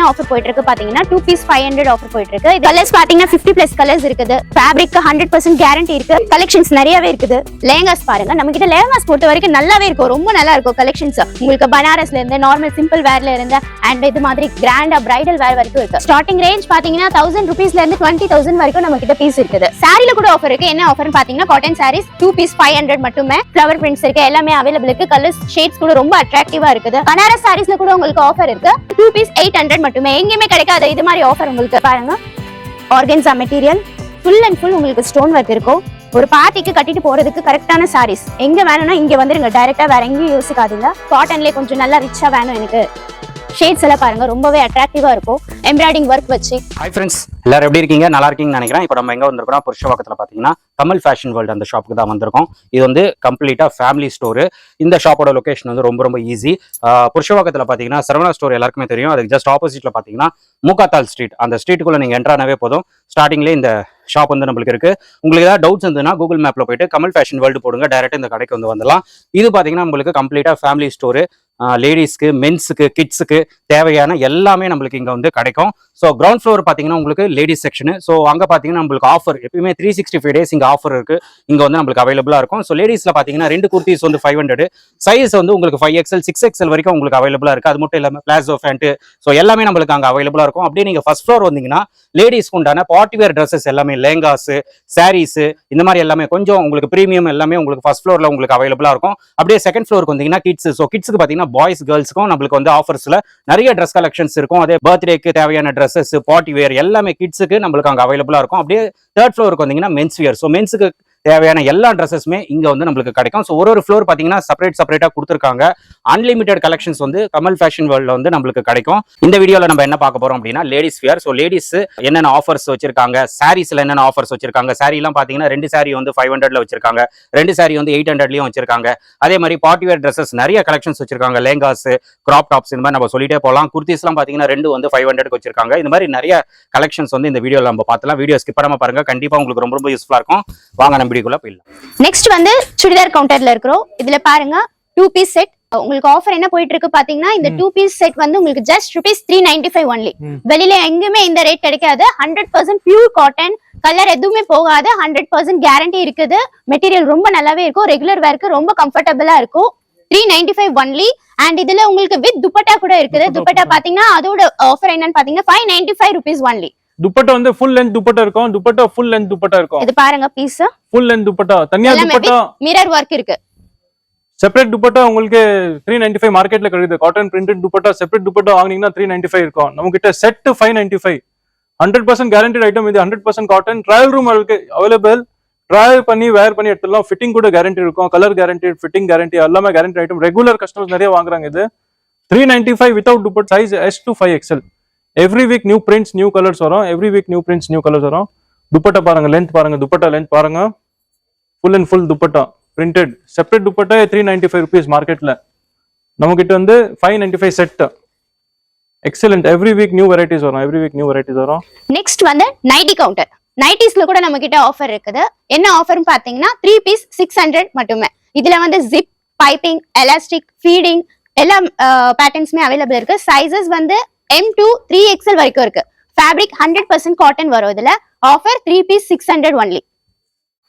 என்ன ஆஃபர் போயிட்டு இருக்கு பாத்தீங்கன்னா two piece five hundred offer போயிட்டு இருக்கு கலர்ஸ் பாத்தீங்கன்னா ஃபிஃப்டி பிளஸ் கலர்ஸ் இருக்குது. ஃபேப்ரிக் ஹண்ட்ரட் பர்சன்ட் கேரண்டி இருக்கு. கலெக்ஷன்ஸ் நிறையவே இருக்குது. லேங்காஸ் பாருங்க நம்ம கிட்ட லேங்காஸ் பொறுத்த வரைக்கும் நல்லாவே இருக்கும். ரொம்ப நல்லா இருக்கும் கலெக்ஷன்ஸ் உங்களுக்கு பனாரஸ்ல இருந்து நார்மல் சிம்பிள் வேர்ல இருந்து அண்ட் இது மாதிரி கிராண்டா பிரைடல் வேர் வரைக்கும் இருக்கு. ஸ்டார்டிங் ரேஞ்ச் பாத்தீங்கன்னா தௌசண்ட் ருபீஸ்ல இருந்து டுவெண்ட்டி தௌசண்ட் வரைக்கும் நம்ம கிட்ட பீஸ் இருக்குது. சாரில கூட ஆஃபர் இருக்கு. என்ன ஆஃபர் பாத்தீங்கன்னா cotton sarees two piece five hundred மட்டுமே. ஃபிளவர் பிரிண்ட்ஸ் இருக்கு எல்லாமே அவைலபிள் இருக்கு. கலர்ஸ் ஷேட்ஸ் கூட ரொம்ப அட்ராக்டிவா இருக்குது. பனாரஸ் சாரீஸ்ல கூட உங்களுக்கு ஆஃபர் இருக்கு. டூ பீஸ் எயிட் ஹண்ட்ரட் மட்டுமே எங்கேயுமே கிடைக்காது இது மாதிரி ஆஃபர் உங்களுக்கு பாருங்க. Organza material full and full உங்களுக்கு ஸ்டோன் ஒர்க் இருக்கும். ஒரு பார்ட்டிக்கு கட்டிட்டு போறதுக்கு கரெக்டான சாரீஸ் எங்க வேணும்னா இங்க வந்துருங்க. டைரக்டா வேற எங்கேயும் யோசிக்காதீங்க. காட்டன்லேயே கொஞ்சம் நல்லா ரிச்சா வேணும் எனக்கு. ஷேட்ஸ் எல்லாம் பாருங்க ரொம்பவே அட்ராக்டிவா இருக்கும். எம்ப்ராய்டிங் ஒர்க் வச்சு. ஹாய் ஃப்ரெண்ட்ஸ் எல்லாரும் எப்படி இருக்கீங்க? நல்லா இருக்கீங்கன்னு நினைக்கிறேன். இப்போ நம்ம எங்க வந்திருக்கோம் புருஷவாக்கத்தில் பார்த்தீங்கன்னா கமல் ஃபேஷன் வேர்ல்டு அந்த ஷாப்புக்கு தான் வந்திருக்கோம். இது வந்து கம்ப்ளீட்டா ஃபேமிலி ஸ்டோரு இந்த ஷாப்போட லொகேஷன் வந்து ரொம்ப ரொம்ப ஈஸி புருஷவாக்கத்தில் பார்த்தீங்கன்னா சரவணா ஸ்டோர் எல்லாருக்குமே தெரியும். அதுக்கு ஜஸ்ட் ஆப்போசிட்ல பார்த்தீங்கன்னா மூக்காத்தால் ஸ்ட்ரீட் அந்த ஸ்ட்ரீட்டுக்குள்ள நீங்க என்ட்ரானவே போதும். ஸ்டார்டிங்லேயே இந்த ஷாப் வந்து நம்மளுக்கு இருக்கு. உங்களுக்கு ஏதாவது டவுட்ஸ் இருந்ததுன்னா கூகுள் மேப்ல போயிட்டு கமல் ஃபேஷன் வேர்ல்டு போடுங்க. டைரக்ட் இந்த கடைக்கு வந்து வந்துடலாம். இது பார்த்தீங்கன்னா உங்களுக்கு கம்ப்ளீட்டா ஃபேமிலி ஸ்டோரு லேடிஸ்க்கு மென்ஸுக்கு கிட்ஸுக்கு தேவையான எல்லாமே நம்மளுக்கு இங்கே வந்து கிடைக்கும். ஸோ கிரவுண்ட் ஃப்ளோர் பார்த்தீங்கன்னா உங்களுக்கு லேடிஸ் செக்ஷனு ஸோ அங்கே பார்த்தீங்கன்னா நம்மளுக்கு ஆஃபர் எப்பயுமே த்ரீ சிக்ஸ்டி ஃபைவ் டேஸ் இங்கே ஆஃபர் இருக்குது இங்கே வந்து நம்மளுக்கு அவைலபிளாக இருக்கும். ஸோ லேடிஸில் பார்த்தீங்கன்னா ரெண்டு குர்த்திஸ் வந்து ஃபைவ் ஹண்ட்ரட் சைஸ் வந்து உங்களுக்கு ஃபைவ் எக்ஸல் சிக்ஸ் எக்ஸல் வரைக்கும் உங்களுக்கு அவைலபிளாக இருக்குது அது மட்டும் இல்லாமல் பிளாசோ ஃபேண்ட்டு ஸோ எல்லாமே நம்மளுக்கு அங்கே அவைலபிளாக இருக்கும். அப்படியே நீங்கள் ஃபஸ்ட் ஃப்ளோர் வந்தீங்கன்னா லேடிஸ்க்கு உண்டான பார்ட்டிவேர் ட்ரெஸ்ஸஸ் எல்லாமே லேங்காஸு சாரீஸு இந்த மாதிரி எல்லாமே கொஞ்சம் உங்களுக்கு ப்ரீமியம் எல்லாமே உங்களுக்கு ஃபஸ்ட் ஃப்ளோரில் உங்களுக்கு அவைலபிளாக இருக்கும். அப்படியே செகண்ட் ஃப்ளோருக்கு வந்தீங்கன்னா கிட்ஸ் ஸோ கிட்ஸுக்கு பார்த்தீங்கன்னா பாய்ஸ் கேர்ள்ஸ்க்கும் நம்மளுக்கு வந்து ஆஃபர்ஸில் நிறைய ட்ரெஸ் கலெக்ஷன்ஸ் இருக்கும். அதே பர்த்டேக்கு தேவையான ட்ரெஸ் ட்ரெஸ்ஸஸ் பார்ட்டி வேர் எல்லாமே கிட்ஸுக்கு நம்மளுக்கு அங்கே அவைலபிளாக இருக்கும். அப்படியே தேர்ட் ஃப்ளோருக்கு வந்தீங்கன்னா மென்ஸ் வியர் ஸோ மென்ஸுக்கு தேவையான எல்லா ட்ரெஸ்ஸஸுமே இங்க வந்து நம்மளுக்கு கிடைக்கும். ஸோ ஒரு ஒரு ஃப்ளோர் பார்த்தீங்கன்னா செப்பரேட் செப்பரேட்டாக கொடுத்துருக்காங்க. அன்லிமிட்டெட் கலெக்ஷன்ஸ் வந்து கமல் ஃபேஷன் வேர்ல்டில் வந்து நம்மளுக்கு கிடைக்கும். இந்த வீடியோவில் நம்ம என்ன பார்க்க போறோம் அப்படின்னா லேடிஸ் வியர் ஸோ லேடிஸ் என்னென்ன ஆஃபர்ஸ் வச்சிருக்காங்க? சாரீஸில் என்னென்ன ஆஃபர்ஸ் வச்சிருக்காங்க? சாரீலாம் பார்த்தீங்கன்னா ரெண்டு சாரி வந்து ஃபைவ் ஹண்ட்ரட்ல வச்சிருக்காங்க. ரெண்டு சாரி வந்து எயிட் ஹண்ட்ரட்லையும் வச்சிருக்காங்க. அதே மாதிரி பார்ட்டி வேர் ட்ரெஸ்ஸஸ் நிறைய கலெக்ஷன்ஸ் வச்சிருக்காங்க. லேங்காஸ் கிராப் டாப்ஸ் இந்த மாதிரி நம்ம சொல்லிட்டே போகலாம் குர்த்திஸ்லாம் பார்த்தீங்கன்னா ரெண்டு வந்து ஃபைவ் ஹண்ட்ரட் வச்சிருக்காங்க. இந்த மாதிரி நிறைய கலெக்ஷன்ஸ் வந்து இந்த வீடியோவில் நம்ம பார்த்தலாம். வீடியோ ஸ்கிப் பண்ணாமல் பாருங்க. கண்டிப்பா உங்களுக்கு ரொம்ப ரொம்ப யூஸ்ஃபுல்லாக இருக்கும். வாங்க நம்ம வீடியோக்குள்ள போயிடலாம். நெக்ஸ்ட் வந்து சுடிதார் கவுண்டர்ல இருக்கிறோம். இதுல பாருங்க டூ பீஸ் செட் உங்களுக்கு ஆஃபர் என்ன போயிட்டு இருக்கு பாத்தீங்கன்னா இந்த டூ பீஸ் செட் வந்து உங்களுக்கு just rupees three ninety five only. வெளியில எங்குமே இந்த ரேட் கிடைக்காது. Hundred percent pure cotton colour எதுவுமே போகாது. ஹண்ட்ரட் பர்சன்ட் கேரண்டி இருக்குது. மெட்டீரியல் ரொம்ப நல்லாவே இருக்கும். ரெகுலர் வேர்க்கு ரொம்ப கம்ஃபர்டபுளா இருக்கும். Three ninety five only and இதுல உங்களுக்கு வித் துப்பட்டா கூட இருக்குது. துப்பட்டா. பாத்தீங்கன்னா அதோட ஆஃபர் என்னன்னு பாத்தீங்கன்னா five ninety five rupees only dupatta வந்து ஃபுல் லென்த் துப்பட்டா இருக்கும். துப்பட்டா ஃபுல் லென்த் துப்பட்டா இருக்கும். இது பாருங்க பீஸ் ஃபுல் லென்த் துப்பட்டா. தனியா துப்பட்டா. மிரர் ஒர்க் இருக்கு. செப்பரேட் துப்பட்டா உங்களுக்கு த்ரீ நைன்டி ஃபைவ் மார்க்கெட்ல கிடைக்குது. Cotton printed dupatta separate dupatta வாங்குனீங்கன்னா த்ரீ நைன்டி ஃபைவ் இருக்கும். நம்ம கிட்ட set five ninety five hundred percent guaranteed item இது hundred percent cotton trial room available trial பண்ணி வேர் பண்ணி எடுத்துடலாம். ஃபிட்டிங் கூட கேரண்டி இருக்கும். கலர் கேரண்டி ஃபிட்டிங் கேரண்டி எல்லாமே கேரண்டி ஐட்டம் ரெகுலர் கஸ்டமர்ஸ் நிறைய வாங்குறாங்க இது. Three ninety five without துப்பட் size S to five XL every week new prints new colours வரும். Every week new prints new colours வரும். துப்பட்டா பாருங்க length பாருங்க dupatta length பாருங்க. Full and full dupatta printed separate dupatta three ninety five rupees மார்க்கெட்ல நம்ம கிட்ட வந்து five ninety five set excellent every week new varieties வரும். எவ்ரி வீக் நியூ வெரைட்டிஸ் வரும். நெக்ஸ்ட் வந்து நைட்டி கவுண்டர் நைட்டிஸ்ல கூட நம்ம கிட்ட ஆஃபர் இருக்குது. என்ன ஆஃபர்னு பாத்தீங்கன்னா த்ரீ பீஸ் சிக்ஸ் ஹண்ட்ரட் மட்டுமே. இதுல வந்து ஜிப் பைப்பிங் எலாஸ்டிக் ஃபீடிங் எல்லா பேட்டர்ன்ஸுமே அவைலபிள் இருக்கு. சைசஸ் வந்து எம் டூ த்ரீ எக்ஸல் வரைக்கும் இருக்கு. ஃபேப்ரிக் ஹண்ட்ரட் பர்சன்ட் காட்டன் வரும் இதுல. Offer three piece six hundred only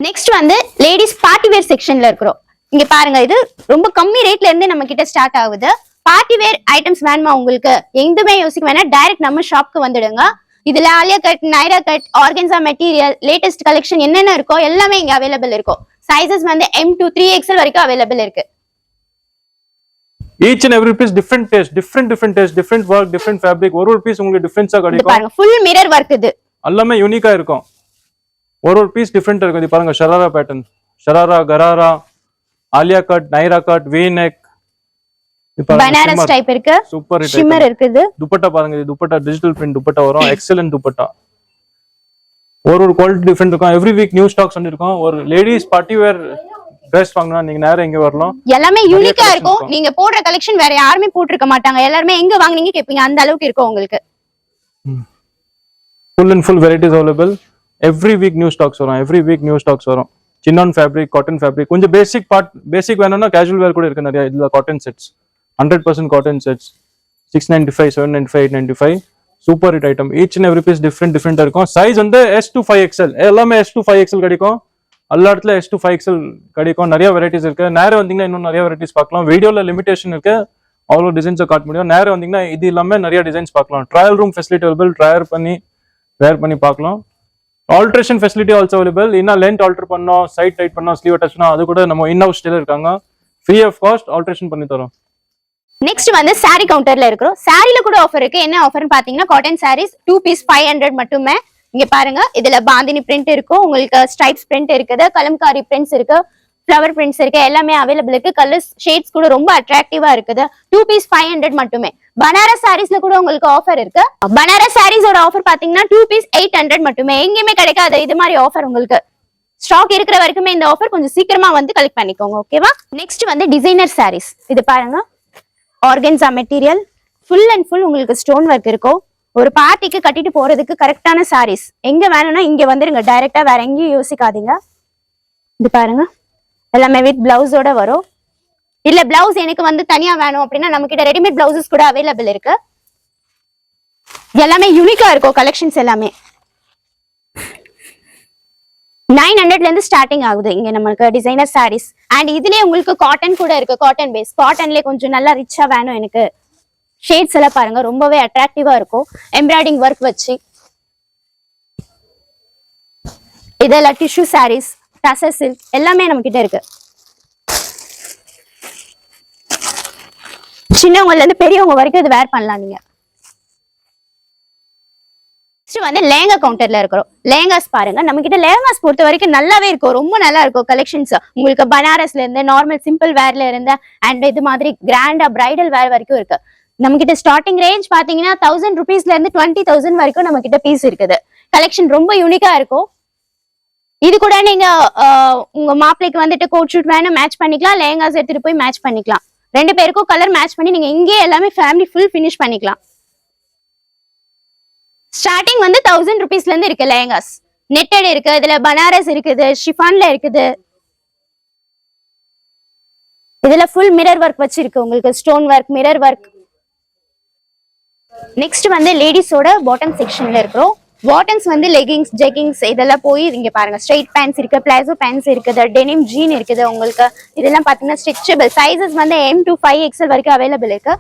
next வந்து லேடிஸ் பார்ட்டி வேர் செக்ஷன்ல இருக்கிறோம். இங்க பாருங்க இது ரொம்ப கம்மி ரேட்ல இருந்து நம்ம கிட்ட ஸ்டார்ட் ஆகுது. பார்ட்டி வேர் ஐட்டம்ஸ் வேணுமா உங்களுக்கு? எங்குமே யோசிக்க வேணாம். டைரக்ட் நம்ம ஷாப்க்கு வந்துடுங்க. இதுல Alia cut Naira cut organza material latest collection என்னென்ன இருக்கோ எல்லாமே இங்க அவைலபிள் இருக்கும். சைசஸ் வந்து எம் டூ த்ரீ எக்ஸல் வரைக்கும் அவைலபிள் இருக்கு. Each and every piece different taste different different taste different work different fabric ஒரு ஒரு பீஸ் உங்களுக்கு டிஃப்ரென்ஸா கிடைக்கும். பாருங்க ஃபுல் மிரர் ஒர்க் இது. எல்லாமே யூனிக்கா இருக்கும். ஒரு ஒரு பீஸ் டிஃப்ரெண்ட் இருக்கும். இது பாருங்க sharara pattern sharara gharara Alia cut Naira cut V neck Banaras type இருக்கு. சூப்பர் ஷிம்மர் இருக்குது. துப்பட்டா பாருங்க இது துப்பட்டா டிஜிட்டல் பிரிண்ட் துப்பட்டா வரும். எக்ஸலன்ட் துப்பட்டா. ஒரு ஒரு குவாலிட்டி டிஃப்ரெண்ட் இருக்கும். எவ்ரி வீக் நியூ ஸ்டாக்ஸ் வந்துருக்கும். ஒரு லேடிஸ் பார்ட்டி வேர் ட்ரெஸ் வாங்கினா நீங்க நேரம் இங்க வரலாம்? எல்லாமே யூனிக்கா இருக்கும். நீங்க போடுற கலெக்ஷன் வேற யாருமே போட்டிருக்க மாட்டாங்க. எல்லாருமே எங்க வாங்குனீங்க கேப்பீங்க. அந்த அளவுக்கு இருக்கும் உங்களுக்கு. Full and full varieties available every week new stocks வரும். எவ்ரி வீக் நியூ ஸ்டாக்ஸ் வரும். சின்னான் ஃபேப்ரிக் காட்டன் ஃபேப்ரிக் கொஞ்சம் பேசிக் பார்ட் பேசிக் வேணும்னா கேஷுவல் வேர் கூட இருக்கு நிறைய. இதுல cotton sets hundred percent cotton sets six ninety five seven ninety five eight ninety five super hit item each and every piece different டிஃப்ரெண்டா இருக்கும். Size வந்து எஸ் டு ஃபைவ் எக்ஸ்எல் எல்லாமே எஸ் டு ஃபைவ் எக்ஸ்எல் கிடைக்கும். எல்லா இடத்துல S to five XL கிடைக்கும். நிறைய varieties இருக்கு. நேரம் வந்தீங்கன்னா இன்னும் நிறைய வெரைட்டிஸ் பார்க்கலாம். வீடியோவில் லிமிடேஷன் இருக்கு. அவ்வளோ டிசைன்ஸை காட்ட முடியும். நேரம் வந்தீங்கன்னா இது இல்லாமல் நிறைய டிசைன்ஸ் பார்க்கலாம். Trial room facility available trial பண்ணி வேர் பண்ணி பார்க்கலாம். ஆல்ட்ரேஷன் ஃபெசிலிட்டி ஆல்சோ அவைலபிள் இன்னும் லென்த் ஆல்டர் பண்ணோம் சைட் டைட் பண்ணோம் ஸ்லீவ் அட்டாச் பண்ணோம் அது கூட நம்ம இன் ஹவுஸ் இருக்காங்க. ஃப்ரீ ஆஃப் காஸ்ட் ஆல்ட்ரேஷன் பண்ணி தரோம். நெக்ஸ்ட் வந்து சாரி கவுண்டர்ல இருக்கிறோம். சாரில கூட ஆஃபர் இருக்கு. என்ன ஆஃபர்னு பாத்தீங்கன்னா cotton saris two piece five hundred மட்டுமே. இங்க பாருங்க இதுல பாந்தினி பிரிண்ட் இருக்கும் உங்களுக்கு ஸ்ட்ரைப்ஸ் பிரிண்ட் இருக்குது கலம்காரி பிரிண்ட்ஸ் இருக்கு ஃப்ளவர் பிரிண்ட்ஸ் இருக்கு எல்லாமே அவைலபிள் இருக்கு. கலர்ஸ் ஷேட்ஸ் கூட ரொம்ப அட்ராக்டிவா இருக்குது. டூ பீஸ் ஃபைவ் ஹண்ட்ரட் மட்டுமே. பனாரஸ் சாரீஸ்ல கூட உங்களுக்கு ஆஃபர் இருக்கு. பனாரஸ் சாரீஸோட ஆஃபர் பாத்தீங்கன்னா டூ பீஸ் எயிட் ஹண்ட்ரட் மட்டுமே. எங்கேயுமே கிடைக்காது இது மாதிரி ஆஃபர் உங்களுக்கு. ஸ்டாக் இருக்கிற வரைக்குமே இந்த ஆஃபர் கொஞ்சம் சீக்கிரமா வந்து கலெக்ட் பண்ணிக்கோங்க ஓகேவா நெக்ஸ்ட் வந்து டிசைனர் சாரீஸ் இது பாருங்க. Organza material full and full உங்களுக்கு ஸ்டோன் ஒர்க் இருக்கும். ஒரு பார்ட்டிக்கு கட்டிட்டு போறதுக்கு கரெக்டான சாரீஸ் எங்க வேணும்னா இங்க வந்துருங்க. டைரக்டா வேற எங்கேயும் யோசிக்காதீங்க. இது பாருங்க. எல்லாமே வித் பிளவுஸோட வரும். இல்ல பிளவுஸ் எனக்கு வந்து தனியா வேணும் அப்படின்னா நம்ம கிட்ட ரெடிமேட் பிளவுசஸ் கூட அவைலபிள் இருக்கு. எல்லாமே யூனிக்கா இருக்கும். கலெக்ஷன்ஸ் எல்லாமே. நைன் ஹண்ட்ரட்ல இருந்து ஸ்டார்டிங் ஆகுது. இங்க நமக்கு டிசைனர் சாரீஸ் அண்ட் இதுலயே உங்களுக்கு காட்டன் கூட இருக்கு. காட்டன் பேஸ் காட்டன்ல கொஞ்சம் நல்லா ரிச்சா வேணும் எனக்கு. ஷேட்ஸ் எல்லாம் பாருங்க ரொம்பவே அட்ராக்டிவா இருக்கும். எம்ப்ராய்டிங் ஒர்க் வச்சு. இதெல்லாம் டிஷ்யூ சாரீஸ் டசர் சில்க் எல்லாமே நம்ம கிட்ட இருக்கு. சின்னவங்கல இருந்து பெரியவங்க வரைக்கும் இது வேர் பண்ணலாம் நீங்க. நெக்ஸ்ட் வந்து லேங்கா கவுண்டர்ல இருக்கிறோம். லேங்காஸ் பாருங்க நம்ம கிட்ட லேங்காஸ் பொறுத்த வரைக்கும் நல்லாவே இருக்கும். ரொம்ப நல்லா இருக்கும் கலெக்ஷன்ஸ் உங்களுக்கு பனாரஸ்ல இருந்து நார்மல் சிம்பிள் வேர்ல இருந்து அண்ட் இது மாதிரி கிராண்டா பிரைடல் வேர் வரைக்கும் இருக்கு. நம்ம கிட்ட ஸ்டார்டிங் ரேஞ்ச் பாத்தீங்கன்னா தௌசண்ட் ருபீஸ்ல இருந்து டுவெண்ட்டி தௌசண்ட் வரைக்கும் நம்ம கிட்ட பீஸ் இருக்குது. கலெக்ஷன் ரொம்ப யூனிக்கா இருக்கும். இது கூட நீங்க உங்க மாப்பிளைக்கு வந்துட்டு கோட் ஷூட் வேணும் மேட்ச் பண்ணிக்கலாம் லேங்காஸ் எடுத்துட்டு போய் மேட்ச் பண்ணிக்கலாம். ரெண்டு பேருக்கும் கலர் மேட்ச் பண்ணி நீங்க இங்கேயே எல்லாமே ஃபேமிலி ஃபுல் ஃபினிஷ் பண்ணிக்கலாம். ஸ்டார்டிங் வந்து தௌசண்ட் ருபீஸ்ல இருந்து இருக்கு லேங்காஸ் நெட்டட் இருக்கு இதுல பனாரஸ் இருக்குது ஷிஃபான்ல இருக்குது. இதுல ஃபுல் மிரர் ஒர்க் வச்சிருக்கு உங்களுக்கு stone work mirror work next வந்து லேடிஸோட பாட்டம் செக்ஷன்ல இருக்கிறோம். பாட்டம்ஸ் வந்து லெகிங்ஸ் ஜெகிங்ஸ் இதெல்லாம் போய் இங்க பாருங்க. ஸ்ட்ரைட் பேண்ட்ஸ் இருக்கு பிளாசோ பேண்ட்ஸ் இருக்குது டெனிம் ஜீன் இருக்குது உங்களுக்கு. இதெல்லாம் பாத்தீங்கன்னா ஸ்ட்ரெச்சபிள் சைஸஸ் வந்து எம் டு ஃபைவ் எக்ஸல் வரைக்கும் அவைலபிள் இருக்கு.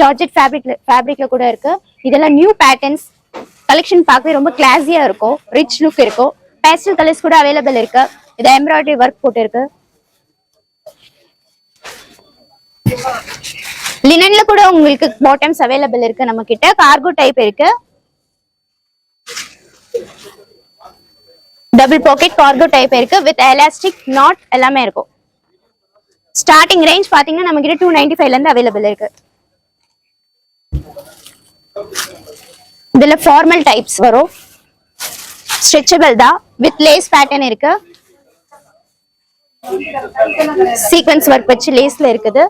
ஜார்ஜெட் ஃபேப்ரிக்ல ஃபேப்ரிக்ல கூட இருக்கு. இதெல்லாம் நியூ பேட்டர்ன்ஸ் கலெக்ஷன் பார்க்கவே ரொம்ப கிளாஸியா இருக்கும். ரிச் லுக் இருக்கும். பேஸ்டல் கலர்ஸ் கூட அவைலபிள் இருக்கு. இது எம்ப்ராய்டரி ஒர்க் போட்டு இருக்கு லினன்ல கூட உங்களுக்கு பாட்டம்ஸ் அவைலபிள் இருக்கு நம்ம கிட்ட கார்கோ டைப் இருக்கு. டபுள் பாக்கெட் கார்கோ டைப் இருக்கு. வித் எலாஸ்டிக் நாட் எல்லாமே இருக்கும். ஸ்டார்டிங் ரேஞ்ச் பாத்தீங்கன்னா நம்ம கிட்ட டூ நைன்டி ஃபைவ்ல இருந்து அவைலபிள் இருக்கு. இதுல ஃபார்மல் டைப்ஸ் வரும். ஸ்ட்ரெச்சபிள் தான். வித் லேஸ் பேட்டர்ன் இருக்கு. சீக்வன்ஸ் ஒர்க் வச்சு லேஸ்ல இருக்குது.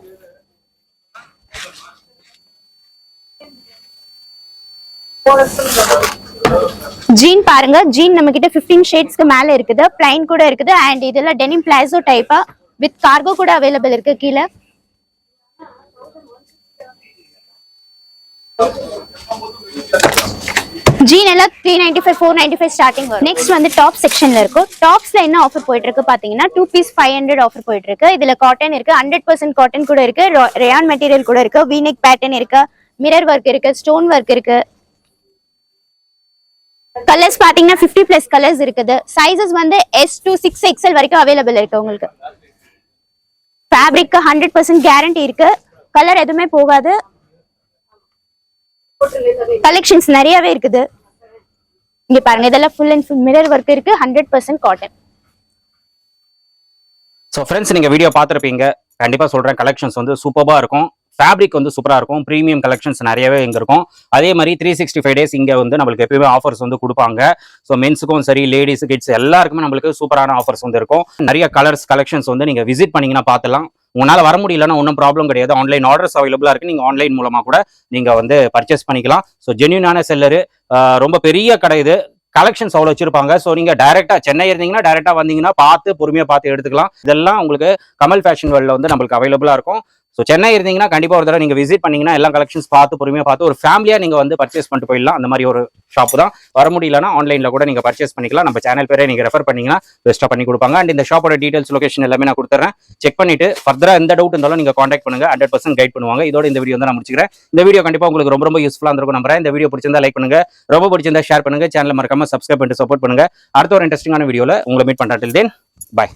ஜீன் பாருங்க. ஜீன் நம்ம கிட்ட 15 ஷேட்ஸ்க்கு மேல இருக்குது. பிளைன் கூட இருக்குது. அண்ட் இதெல்லாம் டெனிம் பிளாசோ டைப்பா வித் கார்கோ கூட அவைலபிள் இருக்கு கீழே. ஜீன் எல்லாம் three ninety five four ninety five starting வரும். நெக்ஸ்ட் வந்து டாப் செக்ஷன்ல இருக்கும். டாப்ஸ்ல என்ன ஆஃபர் போயிட்டு இருக்கு பாத்தீங்கன்னா two piece five hundred offer போயிட்டு இருக்கு இதுல காட்டன் இருக்கு. ஹண்ட்ரட் பர்சன்ட் காட்டன் கூட இருக்கு. ரேயான் மெட்டீரியல் கூட இருக்கு. வீனெக் பேட்டர்ன் இருக்கு. மிரர் ஒர்க் இருக்கு. ஸ்டோன் ஒர்க் இருக்கு. கலர்ஸ் பாத்தீங்கன்னா 50 பிளஸ் கலர்ஸ் இருக்குது. சைஸஸ் வந்து எஸ் டு சிக்ஸ் எக்ஸ்எல் வரைக்கும் அவைலபிள் இருக்கு உங்களுக்கு. ஃபேப்ரிக் ஹண்ட்ரட் பர்சன்ட் கேரண்டி இருக்கு. கலர் எதுவுமே போகாது. கலெக்ஷன்ஸ் நிறையவே இருக்குது. இங்க பாருங்க இதெல்லாம் full and full mirror work இருக்கு. Hundred percent cotton so friends நீங்கள் வீடியோ பார்த்துருப்பீங்க. கண்டிப்பாக சொல்கிறேன் கலெக்ஷன்ஸ் வந்து சூப்பராக இருக்கும். ஃபேப்ரிக் வந்து சூப்பராக இருக்கும். ப்ரீமியம் கலெக்ஷன்ஸ் நிறையவே இங்கே இருக்கும். அதே மாதிரி த்ரீ சிக்ஸ்டி ஃபைவ் டேஸ் இங்கே வந்து நம்மளுக்கு எப்பயுமே ஆஃபர்ஸ் வந்து கொடுப்பாங்க. ஸோ மென்ஸுக்கும் சரி லேடிஸ் கிட்ஸ் எல்லாருக்குமே நம்மளுக்கு சூப்பரான ஆஃபர்ஸ் வந்து இருக்கும். நிறைய கலர்ஸ் கலெக்ஷன்ஸ் வந்து நீங்கள் விசிட் பண்ணிங்கன்னா பார்த்துலாம் உங்களால் வர முடியலன்னா ஒன்றும் ப்ராப்ளம் கிடையாது. ஆன்லைன் ஆர்டர்ஸ் அவைலபிளாக இருக்குது நீங்கள் ஆன்லைன் மூலமாக கூட நீங்கள் வந்து பர்ச்சேஸ் பண்ணிக்கலாம். ஸோ ஜென்யூனான செல்லரு ரொம்ப பெரிய கடை இது. கலெக்ஷன்ஸ் அவ்வளோ வச்சிருப்பாங்க. ஸோ நீங்கள் டேரெக்டாக சென்னை இருந்தீங்கன்னா டேரெக்டாக வந்தீங்கன்னா பார்த்து பொறுமையாக பார்த்து எடுத்துக்கலாம். இதெல்லாம் உங்களுக்கு கமல் ஃபேஷன் வேர்ல்டில் வந்து நம்மளுக்கு அவைலபிளாக இருக்கும். ஸோ சென்னை இருந்தீங்கன்னா கண்டிப்பாக ஒரு தடவை நீங்கள் விசிட் பண்ணீங்கன்னா எல்லா கலெக்ஷன்ஸ் பார்த்து பொறுமையாக பார்த்து ஒரு ஃபேமிலியாக நீங்கள் வந்து பர்ச்சேஸ் பண்ணிட்டு போயிடலாம். அந்த மாதிரி ஒரு ஷாப் தான். வர முடியலன்னா ஆன்லைனில் கூட நீங்கள் பர்ச்சேஸ் பண்ணிக்கலாம். நம்ம சேனல் பேரே நீங்கள் ரெஃபர் பண்ணிங்கன்னா பெஸ்ட்டாக பண்ணி கொடுப்பாங்க. அண்ட் இந்த ஷாப்போட டீடைல்ஸ் லொகேஷன் எல்லாமே நான் கொடுத்துறேன். செக் பண்ணிட்டு ஃபர்தராக எந்த டவுட் இருந்தாலும் நீங்கள் காண்டாக்ட் பண்ணுங்க. ஹண்ட்ரட் பர்சன்ட் கைட் பண்ணுவாங்க. இதோட இந்த வீடியோ வந்து நான் முடிச்சுக்கிறேன். இந்த வீடியோ கண்டிப்பாக உங்களுக்கு ரொம்ப ரொம்ப யூஸ்ஃபுல்லாக இருந்திருக்கும் நம்புறேன். இந்த வீடியோ பிடிச்சிருந்தா லைக் பண்ணுங்கள் ரொம்ப பிடிச்சிருந்தா ஷேர் பண்ணுங்க. சேனல் மறக்காம சப்ஸ்கிரைப் பண்ணிட்டு சப்போர்ட் பண்ணுங்க. அடுத்த ஒரு இன்ட்ரெஸ்டிங்கான வீடியோவில் உங்களை மீட் பண்றேன். தென் பாய்